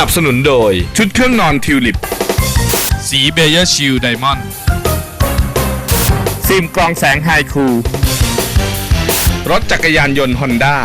นับสนุนโดย ชุดเครื่องนอนทิวลิป สีเบเยอร์ชิลไดมอนด์ฟิล์มกรองแสงไฮคู รถจักรยานยนต์ฮอนด้า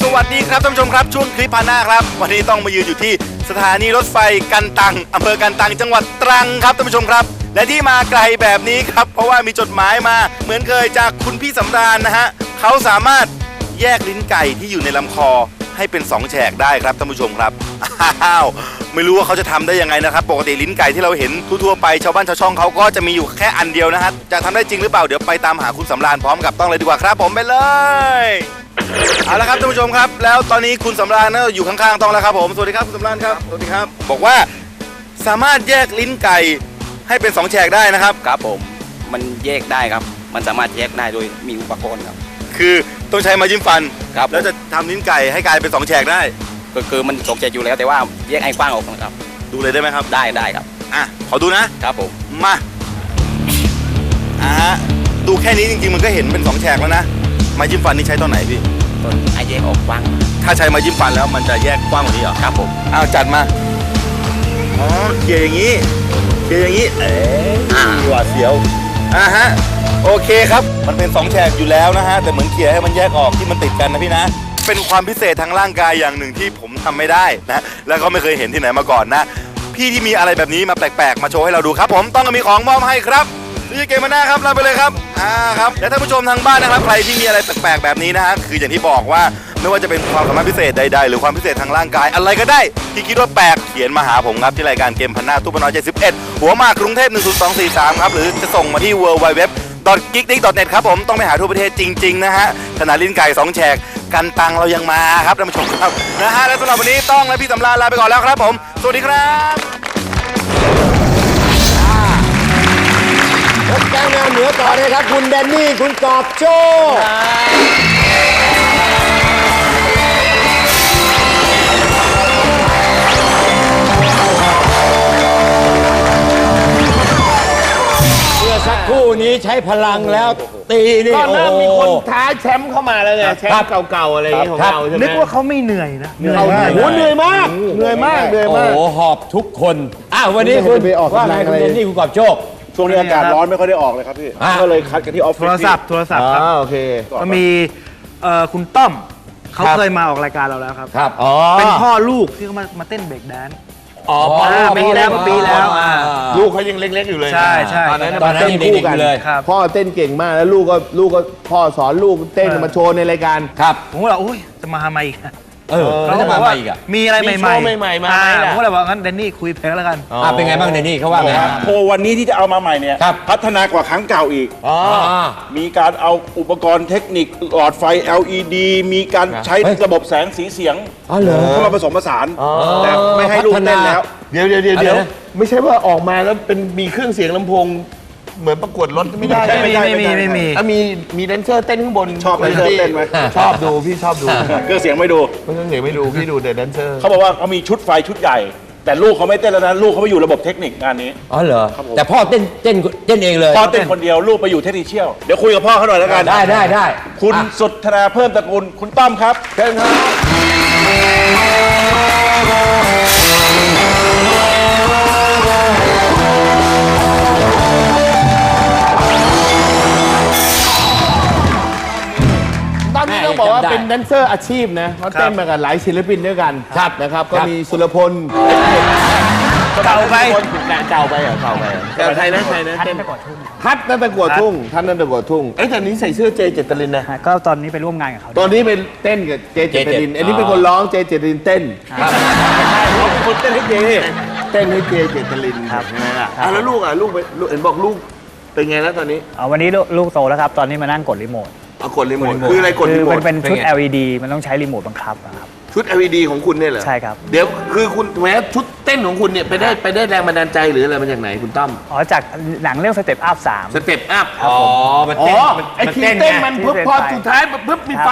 สวัสดีครับท่านผู้ชมครับช่วงคลิปพาหน้าครับ วันนี้ต้องมายืนอยู่ที่สถานีรถไฟกันตังอำเภอกันตังจังหวัดตรังครับท่านผู้ชมครับ และที่มาไกลแบบนี้ครับ เพราะว่ามีจดหมายมาเหมือนเคยจากคุณพี่สำราญนะฮะเขาสามารถ แยกลิ้นไก่ที่อยู่ในลำคอให้เป็นสองแฉกได้ครับท่านผู้ชมครับอ้าวไม่รู้ว่าเขาจะทำได้ยังไงนะครับ ปกติลิ้นไก่ที่เราเห็นทั่วๆไปชาวบ้านชาวช่องเขาก็จะมีอยู่แค่อันเดียวนะฮะจะทำได้จริงหรือเปล่าเดี๋ยวไปตามหาคุณสำราญพร้อมกับต้องเลยดีกว่าครับ ผมไปเลยเอาละครับท่านผู้ชมครับ แล้วตอนนี้คุณสำราญนะอยู่ข้างๆต้องแล้วครับผมสวัสดีครับคุณสำราญครับสวัสดีครับ บอกว่าสามารถแยกลิ้นไก่ให้เป็นสองแฉกได้นะครับครับผมมันแยกได้ครับ มันสามารถแยกได้โดยมีอุปกรณ์ครับ คือ ต้องใช้ไมายิ้มฟัน ครับ แล้วจะทำลิ้นไก่ให้กลายเป็นสองแฉกได้ ก็คือมันตกใจอยู่แล้วแต่ว่าแยกให้กว้างออกนะครับ ดูเลยได้ไหมครับ ได้ได้ครับ อะ ขอดูนะ ครับผม มาอ่าฮะดูแค่นี้จริงๆ มันก็เห็นเป็นสองแฉกแล้วนะ ไมายิ้มฟันนี่ใช้ตอนไหนพี่ ต้นไอแยกออกกว้าง ถ้าใช้ไมายิ้มฟันแล้วมันจะแยกกว้างกว่านี้เหรอ ครับผม อ้าวจัดมา อ๋อเขี่ยอย่างนี้เขี่ยอย่างนี้ เอ๊ะหวาดเสียว อ่าฮะโอเคครับ มันเป็นสองแฉกอยู่แล้วนะฮะ แต่เหมือนเขี่ยให้มันแยกออกที่มันติดกันนะพี่นะ เป็นความพิเศษทางร่างกายอย่างหนึ่งที่ผมทำไม่ได้นะ แล้วก็ไม่เคยเห็นที่ไหนมาก่อนนะ พี่ที่มีอะไรแบบนี้มาแปลกๆ มาโชว์ให้เราดูครับผมต้องมีของมอบให้ครับนี่เกมมาหน้าครับรับไปเลยครับอ่าครับและท่านผู้ชมทางบ้านนะครับใครที่มีอะไรแปลกๆแบบนี้นะฮะคืออย่างที่บอกว่า ไม่ว่าจะเป็นความสามารถพิเศษใดๆ หรือความพิเศษทางร่างกาย อะไรก็ได้ ที่คิดว่าแปลกเขียนมาหาผมครับที่รายการเกมพันหน้าตู้ปนอย71 หัวมากกรุงเทพ10243ครับหรือจะส่งมาที่ w w w g i g d i g n e t ครับผมต้องไปหาทั่วประเทศจริงๆนะฮะขนาดลิ้นไก่สองแฉกกันตังเรายังมาครับท่านผู้ชมครับนะฮะและสำหรับวันนี้ต้องและพี่สำราญลาไปก่อนแล้วครับผม สวัสดีครับพบกันแนวเหนือต่อเลยครับ คุณแดนนี่ คุณกอบโจ้ นี้ใช้พลังแล้วตีนี่ก็โอ้เริ่มโหมีคนท้าแชมป์เข้ามาแล้วไงแชมครับป์เก่าๆอะไรอย่างเงี้ยของครับ เราใช่ไหมนึกว่าเขาไม่เหนื่อยนะเหนื่อยโอ้มากโหเหนื่อยมากเหนื่อยมากเหนื่อยโอ้มาก โหหอบทุกคนอ้าววันนี้คุณไปออกว่าไงกำลังคุณอะไรแดนนี่คุณกอบโชค ช่วงนี้อากาศร้อนไม่ค่อยได้ออกเลยครับพี่ อะ ก็เลยคัดกันที่ออฟฟิโทศรศัพท์โทรศัพท์ครับอ่าโอเค ก็มีเอ่อคุณต้อมเขาครับเคยมาออกรายการเราแล้วครับ ครับอ๋อ เป็นพ่อลูกที่เขามามาเต้นเบรกแดนซ์ อ๋ออ่าปีแล้วปีแล้วอ่า ลูกเขายังเล็ก ๆ อยู่เลยใช่ใช่ตอนนั้นตอนนั้นยังเด็กๆอยู่เลยครับ พ่อเต้นเก่งมากแล้วลูกก็ลูกก็พ่อสอนลูกเต้นเออมาโชว์ในรายการ ครับ ผมก็เลยอุ้ยจะมาทำไมอีกอะ เออแล้วจะมาใหม่อีกอะมีอะไรใหม่มีๆโชว์ใหม่ๆมาอ่ไหมล่ะ ผมก็เลยบอกงั้นแดนนี่คุยเพลงแล้วกัน อะเป็นไงบ้างแดนนี่เขาว่าไงฮะ โพลวันนี้ที่จะเอามาใหม่เนี่ย ครับ พัฒนากว่าครั้งเก่าอีก อ๋อ มีการเอาอุปกรณ์เทคนิคหลอดไฟ LED มีการใช้เฮ้ยระบบแสงสีเสียงอ๋อเหรอ เข้ามาผสมผสาน แต่ไม่ให้ลูกเต้นแล้ว เดี๋ยวเดี๋ยวเดี๋ยวอะไรนะเดี๋ยวไม่ใช่ว่าออกมาแล้วเป็นมีเครื่องเสียงลำโพง เหมือนประกวดรถไม่ได้ไม่มีใช่ไม่มีไม่มี อะมีมีแดนเซอร์เต้นข้างบนชอบแดนเซอร์เต้นไหมชอบดูพี่ชอบดูเครื่องเสียงไม่ดูไม่ต้องเสียงไม่ดูพี่ดูแต่แดนเซอร์ เขาบอกว่าเขามีชุดไฟชุดใหญ่ แต่ลูกเขาไม่เต้นแล้วนะลูกเขาไปอยู่ระบบเทคนิคงานนี้ อ๋อเหรอครับผมแต่พ่อเต้นเต้นเต้นเองเลยพ่อเต้นคนเดียวลูกไปอยู่เทคนิคเชียลเดี๋ยวคุยกับพ่อเขาหน่อยแล้วกันได้ได้ได้คุณอะ สุทนาเพิ่มตระกูลคุณต้อมครับเชิญครับ เป็นแดนเซอร์อาชีพนะเขาเต้นมากับหลายศิลปินด้วยกันครับนะครับ ก็ครับมีสุรพลเก่าไปแหละเก่าไปเหรอเก่าไปเหรอแต่ใครนะใครนะเต้นทัดนั่นตะกัวทุ่งทัดนั่นตะกัวทุ่งเอ้ยแต่นี้ใส่เสื้อเจเจตลินนะก็ตอนนี้ไปร่วมงานกับเขาตอนนี้เป็นเต้นกับเจเจตลินเจเจอันนี้เป็นคนร้องเจเจตลินเต้นเขาเป็นคนเต้นให้เจเต้นให้เจเจตลินครับใช่ไหมล่ะอะแล้วลูกอะลูกไปลูกเห็นบอกลูกเป็นไงแล้วตอนนี้เอาวันนี้ลูกลูกโตแล้วครับ ตอนนี้มานั่งกดรีโมทเอากดรีโมทคืออะไรกดคืรีอโมมัทนเป็นชุดเป็นไง LED มันต้องใช้รีโมทบังคับอะครับ ชุด LED ของคุณเนี่ยเหรอใช่ครับ เดี๋ยวคือคุณแม้ชุดเต้นของคุณเนี่ยไปได้ไปได้แรงบันดาลใจหรืออะไรมาจากไหนคุณตั้มอ๋อจากหนังเรื่องสเต็ปอัพสาม สเต็ปอัพอ๋อมันอ๋เต้อนมันไอ้ทีเต้นเต้นไง มันปุ๊บที่พอเต้นไฟสุดท้ายปุ๊บมีไฟ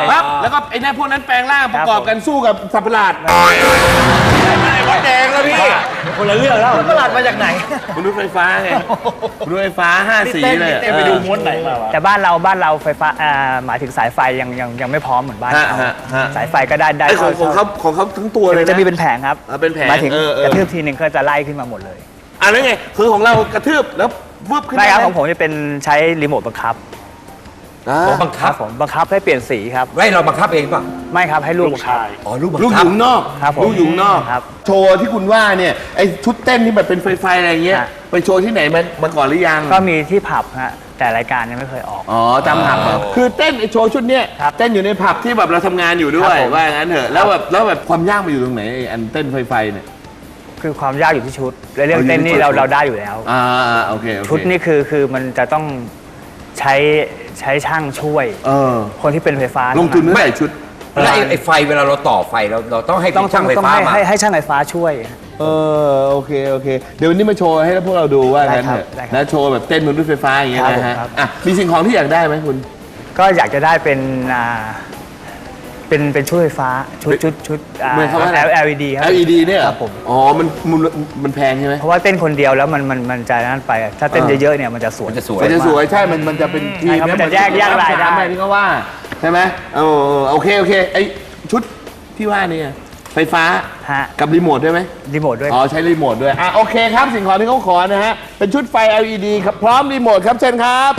ครับปั๊บอ๋อแล้วก็ไอ้นั่นพวกนั้นแปลงร่างประกอบครับผมกันสู้กับสัตว์ประหลาดวั ดแดงแล้วพี่คนละเรื่องแล้วตลาดมาจากไหนมนุษย์ไฟฟ้าไงมนุษย์ไฟฟ้าห้าสีเลยเต้นไปดูม้วนไหนมาวะ แต่บ้านเราบ้านเราไฟฟ้าอ่าหมายถึงสายไฟยังยังยังไม่พร้อมเหมือนบ้านฮะเขาฮะฮะ สายไฟก็ได้ได้ไอของของเขาของเขาทั้งตัวเลยจะนะมีเป็นแผงครับอ่าเป็นแผงหมายถึงเออเออ กระทืบทีหนึ่งก็จะไล่ขึ้นมาหมดเลยอะแล้วไงคือของเรากระทืบแล้ววืบขึ้นใช่ครับมาของผมจะเป็นใช้รีโมทบังคับ อ่าบังคับผมบังคับให้เปลี่ยนสีครับไว้เราบังคับเองป่ะไม่ครับให้ลูกบังคับ อ๋อลูกบังลูกหคับยุงนอกครับผมลูกหยุงนอกครับ โชว์ที่คุณว่าเนี่ยไอชุดเต้นที่แบบเป็นไฟไฟอะไรเงี้ยฮะ ไปโชว์ที่ไหนมามาก่อนหรือยังก็มีที่ผับฮะแต่รายการยังไม่เคยออก อ๋อจำผับอะคือเต้นไอโชว์ชุดเนี้ยครับเต้นอยู่ในผับที่แบบเราทำงานอยู่ด้วครัยบผม ว่าอย่างนั้นเถอะแล้วแบบแล้วแบบความยากมันอยู่ตรงไหนไอ้อันเต้นไฟไฟเนี่ย คือความยากอยู่ที่ชุดและเรื่องอ๋ออยู่เต้นที่นี่ชุดเราเราได้อยู่แล้ว อ่าอ่าโอเคโอเคชุดนี่คือคือมันจะต้อง ใช้ใช้ช่างช่วย เออ คนที่เป็นไฟฟ้าลงทุนเท่าไหร่ชุด แล้วไอ้ไอ้ไฟเวลาเราต่อไฟเราเราต้องให้ต้องช่างไฟต้องฟ้าให้มาให้ให้ช่างไฟฟ้าช่วย เออโอเคโอเค เดี๋ยววันนี้มาโชว์ให้พวกเราดูว่าได้งั้นครับเถอะได้ครับนะโชว์แบบเต้นบนรถไฟฟ้าอย่างเงี้ยครับนะฮะผมครับ อะมีสิ่งของที่อยากได้ไหมคุณ ก็อยากจะได้เป็นอ่า เป็นเป็นชุดไฟฟ้าชุดชุดชุดอ่าเหมือนคำว่าอะไร LED ครับ LED เนี่ยเหรอครับผม อ๋อ มันมันมันแพงใช่ไหม เพราะว่าเต้นคนเดียวแล้วมันมันมันจะนั่นไปถ้าเต้นเออเยอะๆเนี่ยมันจะสวย มันจะสวย มันจะสวยใช่ มันมันจะเป็นทีใช่ครับมันจะแยกแยกรายได้แม่ที่เขาว่า ใช่ไหมเออเออโอเค โอเค ไอชุดที่ว่านี่ไฟฟ้าฮะกับรีโมทด้วยไหม รีโมทด้วย อ๋อ ใช้รีโมทด้วย อะ โอเคครับ สิ่งของที่เขาขอนะฮะ เป็นชุดไฟ LED ครับ พร้อมรีโมทครับ เชิญครับ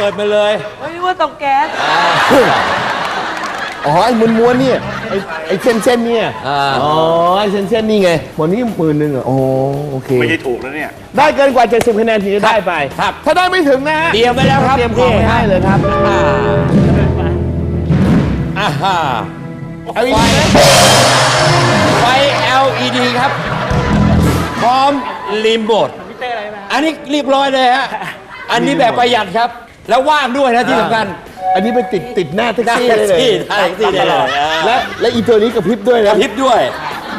เปิดมาเลย ไม่รู้ว่าเตาแก๊สอ๋อไอ้ม้วนม้วนๆเนี่ยไอ้ไอ้เส้นเส้นๆเนี่ยอ๋อไอ้เส้นเส้นๆนี่ไงหมดนี้หมื่นหนึ่งเหรอโอ้โอเค ไม่ใช่ถูกแล้วเนี่ย ได้เกินกว่า 70คะแนนถึงจะได้ไปครับถ้าได้ไม่ถึงนะฮะเตรียมไว้แล้วครับเตรียมของไว้ให้เลยครับอ่าอ่าฮะเอาอีกไหมไฟ LED ครับ พร้อมรีโมทอันนี้เรียบร้อยเลยฮะ อันนี้แบบประหยัดครับ แล้วว่างด้วยนะที่สำคัญ อันนี้ไปติดติดหน้าแท็กซี่หน้าได้เลยแท็กซี่หน้าแท็กซี่ได้เลย และและอีตัวนี้กระพริบด้วยกนะระพริบด้วย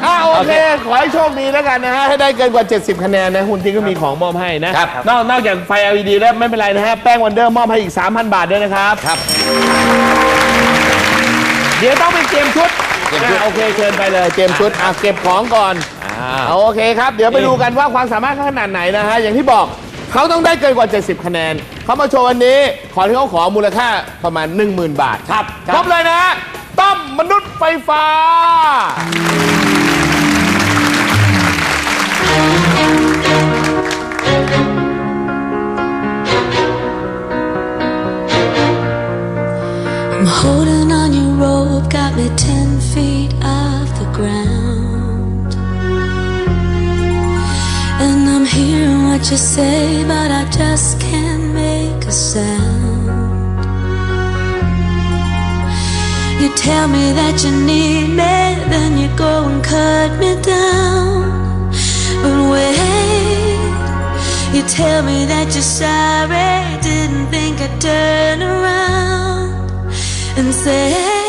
อ่าโอเค ขอให้โชคดีแล้วกันนะฮะให้ได้เกินกว่า 70 คะแนนนะ คุณที่ก็มีของมอบให้นะ ครับ นอกนอกจากไฟ LED แล้วไม่เป็นไรนะฮะ แป้งวันเดอร์มอบให้อีก 3,000 บาทด้วยนะครับ ครับ เดี๋ยวต้องไปเตรียมชุดอะโอเคเชิญไปเลยเตรียมชุดอะเก็บของก่อนโอเคครับ เดี๋ยวไปดูกันว่าความสามารถเขาขนาดไหนนะฮะ อย่างที่บอกเขาต้องได้เกินกว่า 70 คะแนน เขามาโชว์วันนี้ ขอที่เขาขอมูลค่าประมาณ 10,000 บาทครับครบเลยนะฮะต้อมมนุษย์ไฟฟ้า I'm holding on your rope, got me ten feet off the ground. And I'm hearing what you say, but I just can't a sound. You tell me that you need me, then you go and cut me down. But wait, you tell me that you're sorry, didn't think I'd turn around and say.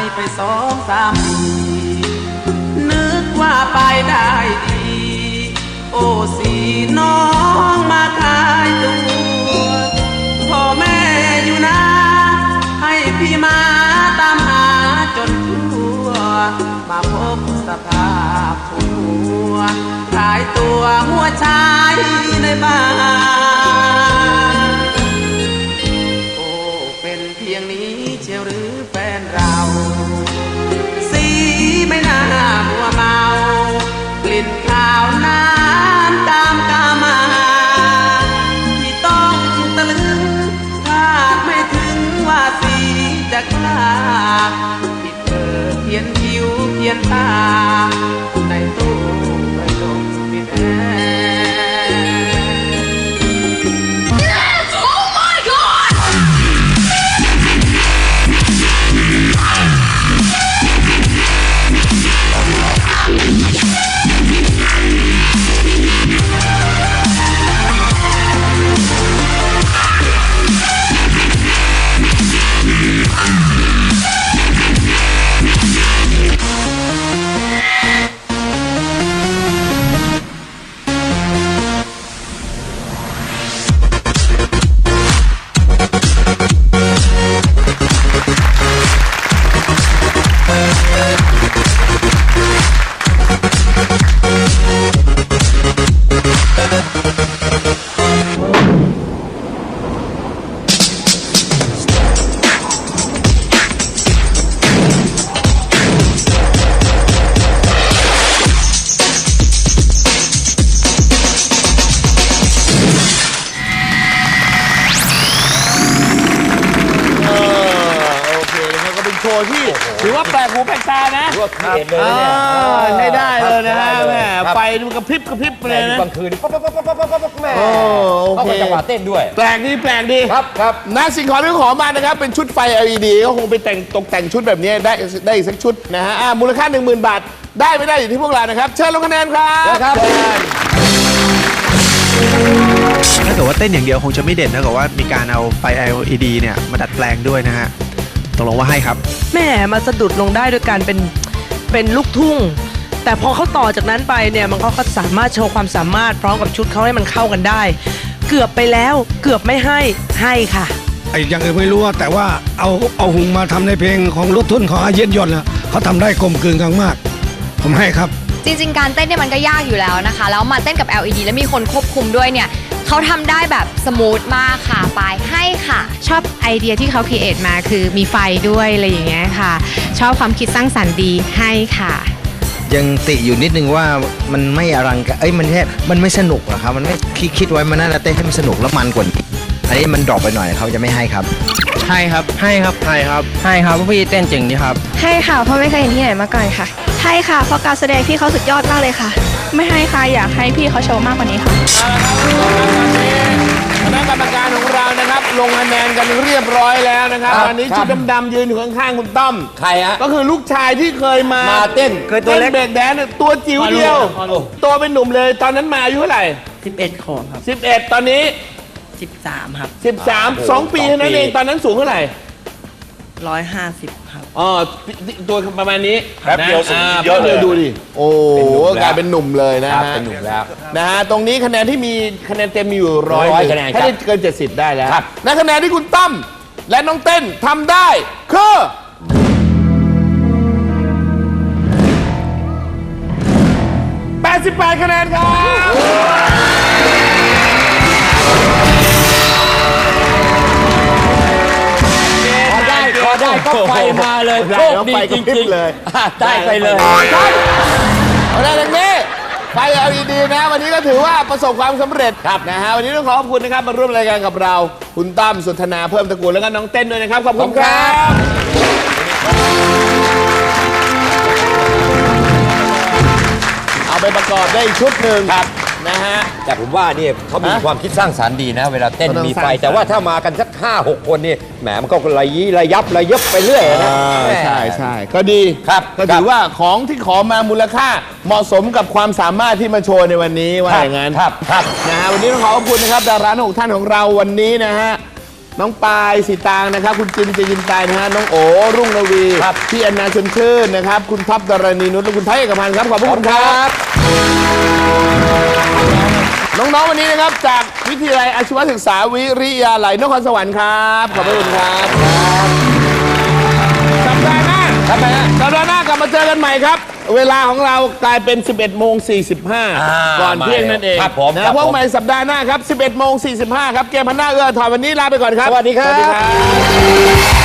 ายไปสองสามปีนึกว่าไปได้ดี โอ้สีน้องมาทายตัวพ่อแม่อยู่นะ ให้พี่มาตามหาจนทั่ว มาพบสภาพผัวทายตัวหัวชายในบ้าน โอ้เป็นเพียงนี้ วเพียนตา ถือว่าแปลกหูแปลกตานะว่าครีเอทเลยอ่าเนี่ยใช้ได้เลยนะฮะครับแหมครับไฟมันกระพริบกระพริบเลยนะกลางคืนปั๊บปั๊บปั๊บปั๊บปั๊บปั๊บปั๊บแม่โอ้โอเคเข้ากับจังหวะเต้นด้วย แปลกดีแปลกดีครับครับนะสิ่งของที่ขอมานะครับ เป็นชุดไฟ LED ก็คงไปแต่งตกแต่งชุดแบบนี้ได้ได้อีกสักชุดนะฮะอ่ามูลค่า 10,000 บาท ได้ไม่ได้อยู่ที่พวกเรานะครับ เชิญลงคะแนนครับครับเชิญถ้าเกิดว่าเต้นอย่างเดียวคงจะไม่เด่นถ้าเกิดว่ามีการเอาไฟ LED เนี่ยมาดัดแปลงด้วยนะฮะ ตกลงว่าให้ครับ แม่มาสะดุดลงได้ด้วยการเป็นเป็นลูกทุ่ง แต่พอเขาต่อจากนั้นไปเนี่ยมันก็สามารถโชว์ความสามารถพร้อมกับชุดเขาให้มันเข้ากันได้ เกือบไปแล้วเกือบไม่ให้ให้ค่ะไอ้อย่างอื่นไม่รู้อะแต่ว่าเอาเอาหุงมาทำในเพลงของรถทุนของอาเย็นยนต์น่ะเขาทำได้กลมกลืนกันมาก ผมให้ครับ จริง ๆ การเต้นเนี่ยมันก็ยากอยู่แล้วนะคะ แล้วมาเต้นกับ LED แล้วมีคนควบคุมด้วยเนี่ย เขาทำได้แบบสมูทมากค่ะปายให้ค่ะ ชอบไอเดียที่เขาคิดเอทมาคือมีไฟด้วยอะไรอย่างเงี้ยค่ะ ชอบความคิดสร้างสรรค์ดีให้ค่ะ ยังติอยู่นิดนึงว่ามันไม่อลังการเอ้ยมันแค่มันไม่สนุกอะครับมันไม่คิดคิดไว้มันน่าจะเต้นให้มันสนุกแล้วมันกว่านี้อันนี้มันดรอปไปหน่อยเขาจะไม่ให้ครับ ให้ครับ ให้ครับ ให้ครับ ให้ครับเพราะพี่เต้นเจ๋งดีครับ ให้ค่ะเพราะไม่เคยเห็นที่ไหนมาก่อนค่ะ ให้ค่ะเพราะการแสดงพี่เขาสุดยอดมากเลยค่ะ ไม่ให้ค่ะอยากให้พี่เขาโชว์มากกว่านี้ค่ะ คณะกรรมการของเรานะครับ ลงคะแนนกันเรียบร้อยแล้วนะครับครับอันนี้ครับชุดดำๆยืนอยู่ข้างๆคุณต้อม ใครฮะ ก็คือลูกชายที่เคยมามาเต้น เคยตัวเล็ก เบรกแดนซ์ตัวจิ๋วเดียวโตเป็นหนุ่มเลย ตอนนั้นมาอายุเท่าไหร่ 11 ขวบครับ 11 ตอนนี้ 13 ครับ 13 2 ปีเท่านั้นเอง ตอนนั้นสูงเท่าไหร่ 150ครับ อ๋อตัวประมาณนี้แป๊บเดียวสูงาเยอะเลยแป๊บดีวดูดิ โอ้โหเป็นหนุ่มแล้ว กลายเป็นหนุ่มเลยนะครับฮะเป็นหนุ่มแล้ว นะฮะตรงนี้คะแนนที่มีคะแนนเต็มมีอยู่ร้อยร้อยคะแนนครับถ้าได้เกิน 70 ได้แล้วครับ และคะแนนที่คุณตั้มและน้องเต้นทำได้คือ88คะแนนครับ ได้พอได้ก็ไฟมาเลยได้โชคแล้วดีไฟกจระพริบริงๆเลยอะได้ไปเลยเอาได้เลยนี่ไฟ LED นะวันนี้ก็ถือว่าประสบความสำเร็จครับนะฮะวันนี้ต้องขอขอบคุณนะครับมาร่วมรายการกับเรา คุณตั้มสุธนาเพิ่มตระกูลแล้วก็น้องเต้นด้วยนะครับขอบคุณครับเอาไปประกอบได้อีกชุดหนึ่งครับ นะฮะ แต่ผมว่าเนี่ยเขามีฮะ ความคิดสร้างสรรค์ดีนะ เวลาเต้นเขาต้องมีสร้างไฟสรรค์แต่ว่าถ้ามากันสักห้าหกคนนี่แหมมันก็ระยีระยับระยับไปเรื่อยนะ อ่าแหมใช่ใช่ก็ดีครับก็ครัถืบอว่าของที่ขอมามูลค่าเหมาะสมกับความสามารถที่มาโชว์ในวันนี้ว่าอย่างนั้นครับครับ นะฮะวันนี้ต้องขอขอบคุณนะครับดาราทั้งหกท่านของเราวันนี้นะฮะ น้องปายสีตางนะครับ คุณจินจินจินตายนะฮะน้องโอรุ่งระวีครับ พี่แอนนาชนชื่นนะครับ คุณท็อปดารณีนุชและคุณไทยเอกพันธ์ครับขอบพระคุณครับ น้องๆวันนี้นะครับจากวิทยาลัยอาชีวศึกษาวิริยาลัยนครสวรรค์ครับขอบพระคุณครับ ทำไมฮะสัปดาห์หน้ากลับมาเจอกันใหม่ครับ เวลาของเรากลายเป็น 11โมง45 ก่อนเที่ยงนั่นเองครับผมนะครับพบใหม่สัปดาห์หน้าครับ 11โมง45 ครับ เกมพันหน้าเอื้อถอยวันนี้ลาไปก่อนครับ สวัสดีครับสวัสดีครับ